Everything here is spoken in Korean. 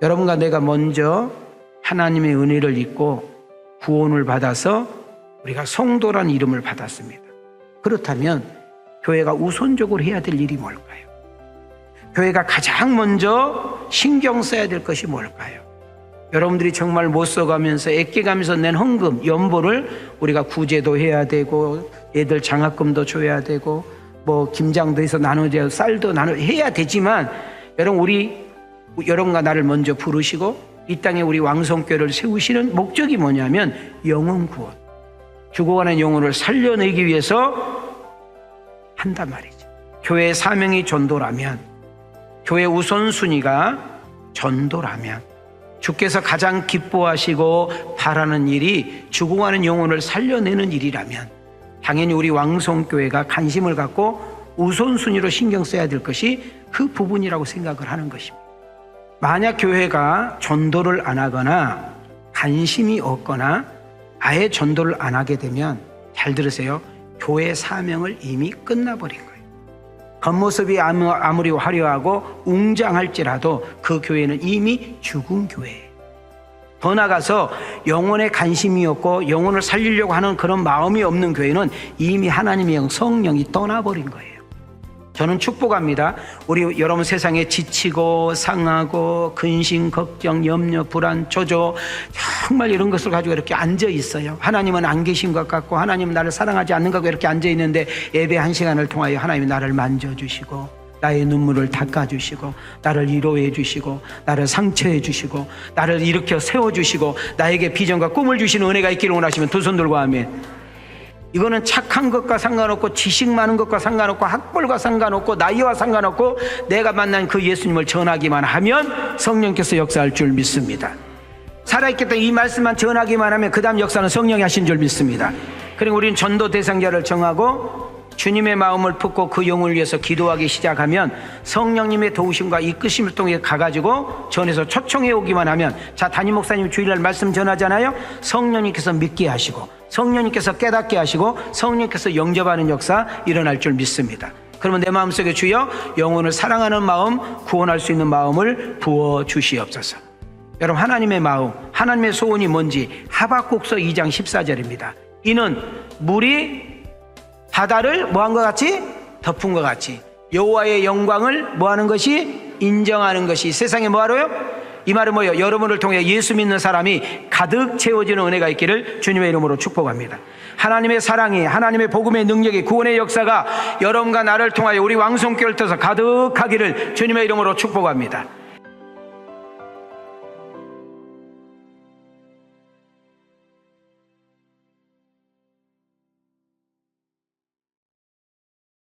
여러분과 내가 먼저 하나님의 은혜를 입고 구원을 받아서 우리가 성도란 이름을 받았습니다. 그렇다면 교회가 우선적으로 해야 될 일이 뭘까요? 교회가 가장 먼저 신경 써야 될 것이 뭘까요? 여러분들이 정말 못 써가면서 애껴가면서 낸 헌금, 연보를 우리가 구제도 해야 되고 애들 장학금도 줘야 되고 뭐 김장도 해서 나눠줘야 쌀도 나눠 해야 되지만 여러분 우리 여러분과 나를 먼저 부르시고 이 땅에 우리 왕성교를 세우시는 목적이 뭐냐면 영혼 구원, 죽어가는 영혼을 살려내기 위해서 한단 말이죠. 교회의 사명이 전도라면, 교회 우선순위가 전도라면, 주께서 가장 기뻐하시고 바라는 일이 죽어가는 영혼을 살려내는 일이라면, 당연히 우리 왕성교회가 관심을 갖고 우선순위로 신경 써야 될 것이 그 부분이라고 생각을 하는 것입니다. 만약 교회가 전도를 안 하거나 관심이 없거나 아예 전도를 안 하게 되면 잘 들으세요. 교회 사명을 이미 끝나버린 거예요. 겉모습이 아무- 아무리 화려하고 웅장할지라도 그 교회는 이미 죽은 교회예요. 더 나가서 영혼에 관심이 없고 영혼을 살리려고 하는 그런 마음이 없는 교회는 이미 하나님의 영 성령이 떠나버린 거예요. 저는 축복합니다. 우리 여러분 세상에 지치고 상하고 근심, 걱정, 염려, 불안, 조조 정말 이런 것을 가지고 이렇게 앉아 있어요. 하나님은 안 계신 것 같고 하나님은 나를 사랑하지 않는 것 같고 이렇게 앉아 있는데 예배 한 시간을 통하여 하나님이 나를 만져주시고 나의 눈물을 닦아주시고 나를 위로해 주시고 나를 상처해 주시고 나를 일으켜 세워 주시고 나에게 비전과 꿈을 주시는 은혜가 있기를 원하시면 두 손 들고 아멘. 이거는 착한 것과 상관없고 지식 많은 것과 상관없고 학벌과 상관없고 나이와 상관없고 내가 만난 그 예수님을 전하기만 하면 성령께서 역사할 줄 믿습니다. 살아있겠다 이 말씀만 전하기만 하면 그 다음 역사는 성령이 하신 줄 믿습니다. 그리고 우리는 전도 대상자를 정하고 주님의 마음을 품고 그 영을 위해서 기도하기 시작하면 성령님의 도우심과 이끄심을 통해 가가지고 전에서 초청해 오기만 하면 자 담임 목사님 주일날 말씀 전하잖아요. 성령님께서 믿게 하시고 성령님께서 깨닫게 하시고 성령님께서 영접하는 역사 일어날 줄 믿습니다. 그러면 내 마음속에 주여 영혼을 사랑하는 마음 구원할 수 있는 마음을 부어 주시옵소서. 여러분 하나님의 마음 하나님의 소원이 뭔지 하박국서 2장 14절입니다. 이는 물이 바다를 뭐한 것 같이 덮은 것 같이 여호와의 영광을 뭐하는 것이 인정하는 것이 세상에 뭐하러요? 이 말은 뭐예요? 여러분을 통해 예수 믿는 사람이 가득 채워지는 은혜가 있기를 주님의 이름으로 축복합니다. 하나님의 사랑이 하나님의 복음의 능력이 구원의 역사가 여러분과 나를 통하여 우리 왕성교를 떠서 가득하기를 주님의 이름으로 축복합니다.